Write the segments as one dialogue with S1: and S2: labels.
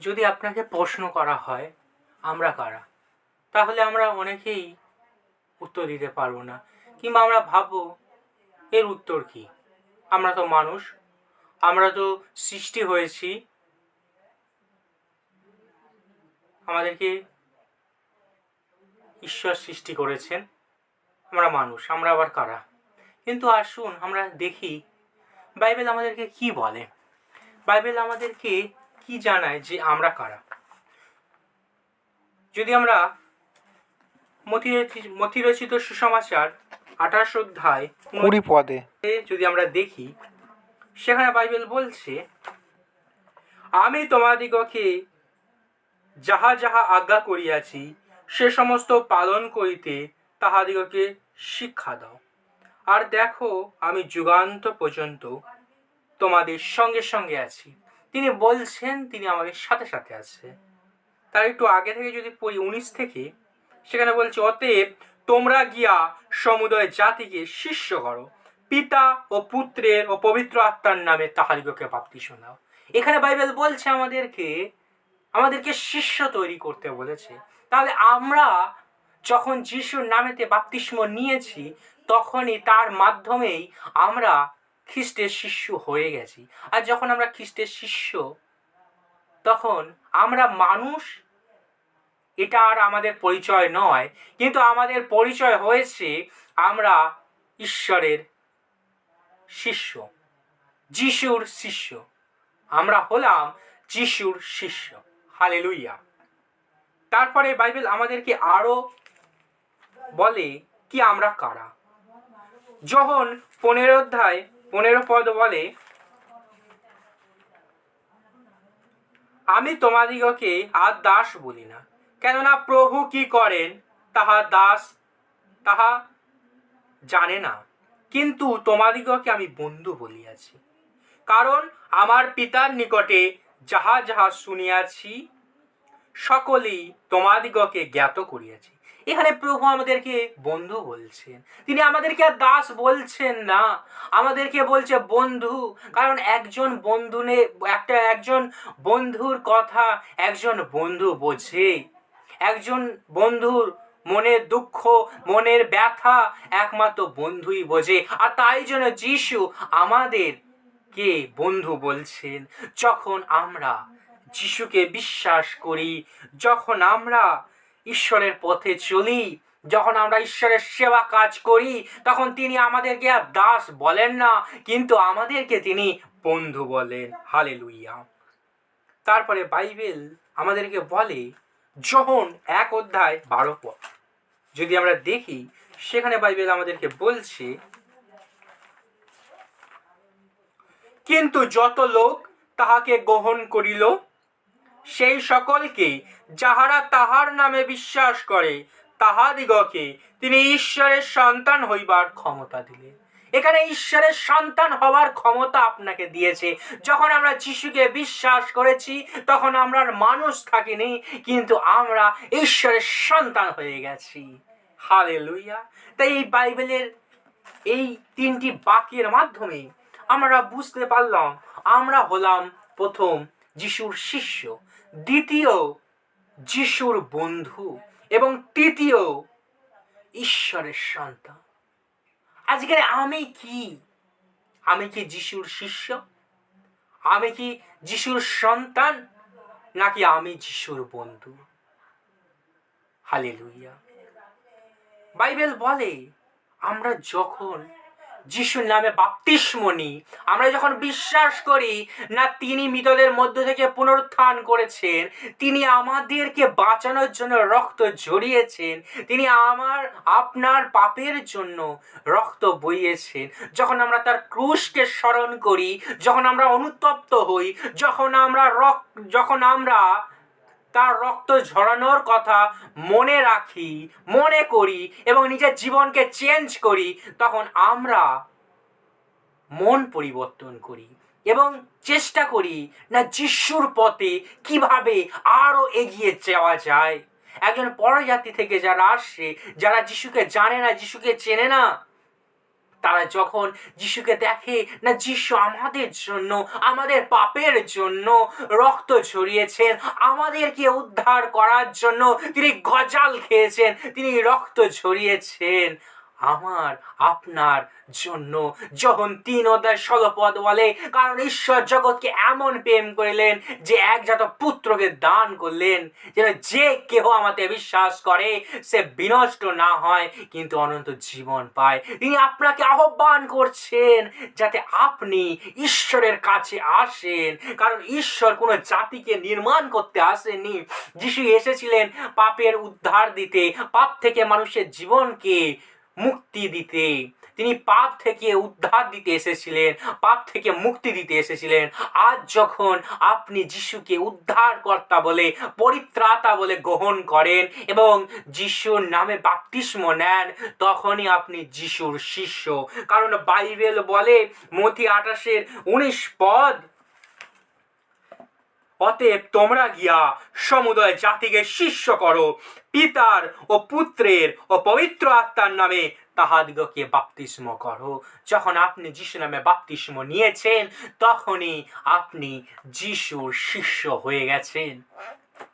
S1: যদি আপনাকে প্রশ্ন করা হয়, আমরা কারা? তাহলে আমরা অনেকেই উত্তর দিতে পারব না। কিংবা আমরা ভাববো, এর উত্তর কি? আমরা তো মানুষ। আমরা তো সৃষ্টি হয়েছি। আমাদেরকে ঈশ্বর সৃষ্টি করেছেন। আমরা মানুষ, আমরা আবার কারা? কিন্তু আসুন, আমরা দেখি। বাইবেল আমাদেরকে কি বলে? বাইবেল আমাদেরকে কি জানায় যে আমরা কারা? যদি আমরা মতিরচি- মতিরচিত সুসমাচার আঠাশ অধ্যায়
S2: কুড়ি পদে।
S1: যদি আমরা দেখি সেখানে বাইবেল বলছে আমি তোমাদিগকে যাহা যাহা আজ্ঞা করিয়াছি সে সমস্ত পালন করিতে তাহাদিগকে শিক্ষা দাও। আর দেখো আমি যুগান্ত পর্যন্ত তোমাদের সঙ্গে সঙ্গে আছি। তিনি বলছেন, তিনি আমাদের সাথে সাথে আছে। তার একটু আগে থেকে যদি পড়ি, উনিশ থেকে, সেখানে বলছে, অতএব তোমরা গিয়া সমুদয় জাতিকে শিষ্য করো। পিতা ও পুত্রের ও পবিত্র আত্মার নামে তাহাদিগকে বাপ্তি শোনাও। এখানে বাইবেল বলছে আমাদেরকে আমাদেরকে শিষ্য তৈরি করতে বলেছে। তাহলে আমরা যখন যিশুর নামেতে বাপ্তিস্ম নিয়েছি, তখনই তার মাধ্যমেই আমরা খ্রিস্টের শিষ্য হয়ে গেছি। আর যখন আমরা খ্রিস্টের শিষ্য, তখন আমরা মানুষ, এটা আর আমাদের পরিচয় নয়। কিন্তু আমাদের পরিচয় হয়েছে আমরা ঈশ্বরের শিষ্য, যিশুর শিষ্য। আমরা হলাম যিশুর শিষ্য। হালেলুইয়া তারপরে বাইবেল আমাদেরকে আরও বলে কি আমরা কারা? যখন পনেরো অধ্যায় পনেরো পদ বলে, আমি তোমাদিগকে আর দাস বলি না। কেননা প্রভু কি করেন, তাহা দাস, তাহা জানে না। কিন্তু তোমাদিগকে আমি বন্ধু বলিয়াছি। কারণ আমার পিতার নিকটে যাহা যাহা শুনিয়াছি, সকলেই তোমাদিগকে জ্ঞাত করিয়াছি। এখানে প্রভু আমাদেরকে বন্ধু বলছেন। তিনি আমাদেরকে আর দাস বলছেন না। আমাদেরকে বলছে বন্ধু। কারণ একজন বন্ধু নে একটা একজন বন্ধুর কথা একজন বন্ধু বোঝে। একজন বন্ধুর মনের দুঃখ, মনের ব্যথা একমাত্র বন্ধুই বোঝে। আর তাই জন্য যিশু আমাদের কে বন্ধু বলছেন। যখন আমরা যিশুকে বিশ্বাস করি, যখন আমরা ঈশ্বরের পথে চলি। যখন আমরা ঈশ্বরের সেবা কাজ করি, তখন তিনি আমাদেরকে আর দাস বলেন না, কিন্তু আমাদেরকে তিনি বন্ধু বলেন। হালে লুইয়া তারপরে বাইবেল আমাদেরকে বলে, যখন এক অধ্যায় বারো পথ। যদি আমরা দেখি, সেখানে বাইবেল আমাদেরকে বলছে, কিন্তু যত লোক তাহাকে গ্রহণ করিল সেই সকলকে যাহারা তাহার নামে বিশ্বাস করে, তাহাদিগকে তিনি ঈশ্বরের সন্তান হইবার ক্ষমতা দিলেন। এখানে ঈশ্বরের সন্তান হওয়ার ক্ষমতা আপনাকে দিয়েছে। যখন আমরা যিশুকে বিশ্বাস করেছি, তখন আমরা মানুষ থাকিনি, কিন্তু আমরা ঈশ্বরের সন্তান হয়ে গেছি। হালে লুইয়া তাই এই বাইবেলের এই তিনটি বাক্যের মাধ্যমে আমরা বুঝতে পারলাম, আমরা হলাম প্রথম যিশুর শিষ্য। দ্বিতীয় যিশুর বন্ধু এবং তৃতীয় ঈশ্বরের সন্তান। আজকের আমি কি? আমি কি যিশুর শিষ্য? আমি কি যিশুর সন্তান? নাকি আমি যিশুর বন্ধু? হালেলুইয়া বাইবেল বলে আমরা যখন যিশুর নামে বাপ্তিস্ম নিই আমরা যখন বিশ্বাস করি না তিনি মৃতদের মধ্য থেকে পুনরুত্থান করেছেন, তিনি আমাদেরকে বাঁচানোর জন্য রক্ত ঝরিয়েছেন, তিনি আমার, আপনার পাপের জন্য রক্ত বইয়েছেন। যখন আমরা তার ক্রুশকে স্মরণ করি, যখন আমরা অনুতপ্ত হই, যখন আমরা রক যখন আমরা তার রক্ত ঝরানোর কথা মনে রাখি, মনে করি এবং নিজের জীবনকে চেঞ্জ করি, তখন আমরা মন পরিবর্তন করি এবং চেষ্টা করি না যিশুর পথে কীভাবে আরও এগিয়ে যাওয়া যায়। একজন পরজাতি থেকে যারা আসছে যারা যিশুকে জানে না, যিশুকে চেনে না তারা যখন যিশুকে দেখে, না, যিশু আমাদের জন্য, আমাদের পাপের জন্য রক্ত ছড়িয়েছেন আমাদেরকে উদ্ধার করার জন্য তিনি গজাল খেয়েছেন, তিনি রক্ত ঝরিয়েছেন। আমার, আপনার জন্য। যখন তিন অধ্যায় ষোলপদ বলে, কারণ ঈশ্বর জগৎকে এমন প্রেম করিলেন যে একজাত পুত্রকে দান করলেন, যেন যে কেহ আমাতে বিশ্বাস করে, সে বিনষ্ট না হয়, কিন্তু অনন্ত জীবন পায়। তিনি আপনাকে আহ্বান করছেন যাতে আপনি ঈশ্বরের কাছে আসেন, কারণ ঈশ্বর কোনো জাতিকে নির্মাণ করতে আসেননি। যিশু এসেছিলেন পাপের উদ্ধার দিতে, পাপ থেকে মানুষের জীবনকে মুক্তি দিতে। তিনি পাপ থেকে উদ্ধার দিতে এসেছিলেন, পাপ থেকে মুক্তি দিতে এসেছিলেন। আজ যখন আপনি যিশুকে উদ্ধারকর্তা বলে, পরিত্রাতা বলে গ্রহণ করেন এবং যিশুর নামে বাপতিস্ম নেন, তখনই আপনি যিশুর শিষ্য। কারণ বাইবেল বলে মতি আটাশের উনিশ পদ অতএব তোমরা গিয়া সমুদয় জাতিকে শিষ্য করো। পিতার ও পুত্রের ও পবিত্র আত্মার নামে তাহাদিগকে বাপতিস্ম করো। যখন আপনি যিশু নামে বাপতিস্ম নিয়েছেন, তখনই আপনি যিশুর শিষ্য হয়ে গেছেন।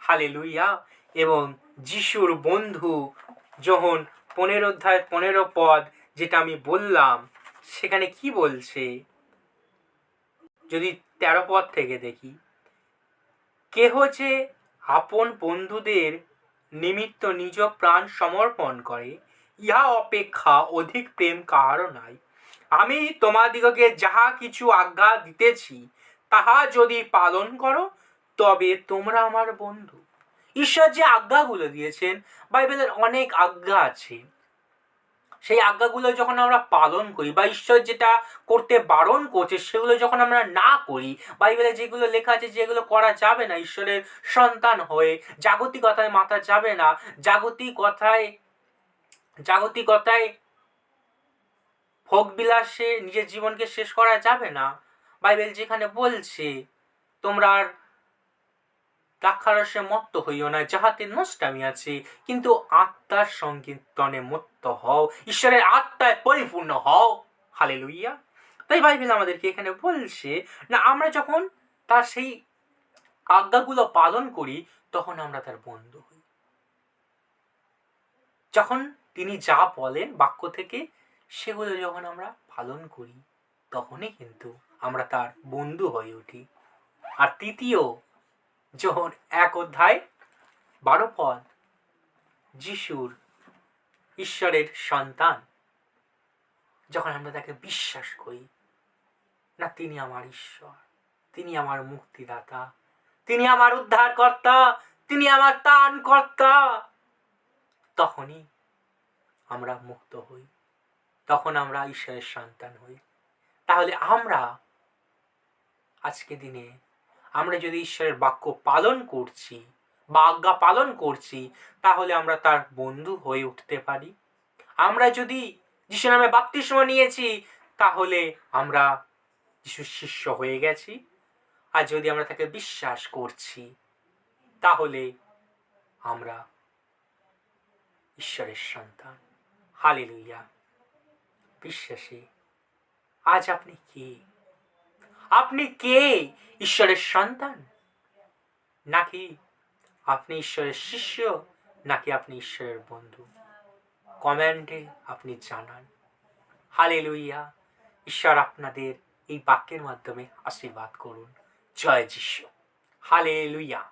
S1: হালে লুইয়া এবং যিশুর বন্ধু যখন পনেরো অধ্যায় পনেরো পদ যেটা আমি বললাম, সেখানে কি বলছে? যদি তেরো পদ থেকে দেখি। কেহ যে আপন বন্ধুদের নিমিত্ত নিজ প্রাণ সমর্পণ করে, ইহা অপেক্ষা অধিক প্রেম কাহারও নাই। আমি তোমাদিগকে যাহা কিছু আজ্ঞা দিতেছি, তাহা যদি পালন করো, তবে তোমরা আমার বন্ধু। ঈশ্বর যে আজ্ঞাগুলো দিয়েছেন, বাইবেলের অনেক আজ্ঞা আছে। সেই আজ্ঞাগুলো যখন আমরা পালন করি বা ঈশ্বর যেটা করতে বারণ করছে, সেগুলো যখন আমরা না করি, বাইবেলে যেগুলো লেখা আছে যেগুলো করা যাবে না, ঈশ্বরের সন্তান হয়ে জাগতিকতায় মাথা যাবে না, জাগতিকতায় জাগতিকতায় ভোগবিলাসে নিজের জীবনকে শেষ করা যাবে না। বাইবেল যেখানে বলছে, তোমরা আর দ্রাক্ষারসে মত্ত হইও না, যাহাতে নষ্টামি আছে। কিন্তু আত্মার সংকীর্তনে মত্ত হও, ঈশ্বরের আত্মায় পরিপূর্ণ হও। হালে লইয়া তাই বাইবেল আমাদেরকে এখানে বলছে, না, আমরা যখন তার সেই আজ্ঞাগুলো পালন করি, তখন আমরা তার বন্ধু হই। যখন তিনি যা বলেন বাক্য থেকে, সেগুলো যখন আমরা পালন করি, তখনই কিন্তু আমরা তার বন্ধু হয়ে উঠি। আর তৃতীয় যখন এক অধ্যায় বারো পদ, যিশুর ঈশ্বরের সন্তান, যখন আমরা তাকে বিশ্বাস করি, না, তিনি আমার ঈশ্বর, তিনি আমার মুক্তিদাতা, তিনি আমার উদ্ধারকর্তা, তিনি আমার ত্রাণকর্তা তখনই আমরা মুক্ত হই, তখন আমরা ঈশ্বরের সন্তান হই। তাহলে আমরা আজকে দিনে আমরা যদি ঈশ্বরের বাক্য পালন করছি, বা আজ্ঞা পালন করছি, তাহলে আমরা তার বন্ধু হয়ে উঠতে পারি। আমরা যদি যিশু নামে বাপ্তিস্ম নিয়েছি, তাহলে আমরা যিশুর শিষ্য হয়ে গেছি। আর যদি আমরা তাকে বিশ্বাস করছি, তাহলে আমরা ঈশ্বরের সন্তান। হালে লইয়া বিশ্বাসী, আজ আপনি কে? আপনি কে? ঈশ্বরের সন্তান? নাকি আপনি ঈশ্বরের শিষ্য? নাকি আপনি ঈশ্বরের বন্ধু? কমেন্টে আপনি জানান। হালে লইয়া ঈশ্বর আপনাদের এই বাক্যের মাধ্যমে আশীর্বাদ করুন। জয় যিশু। হালে লুইয়া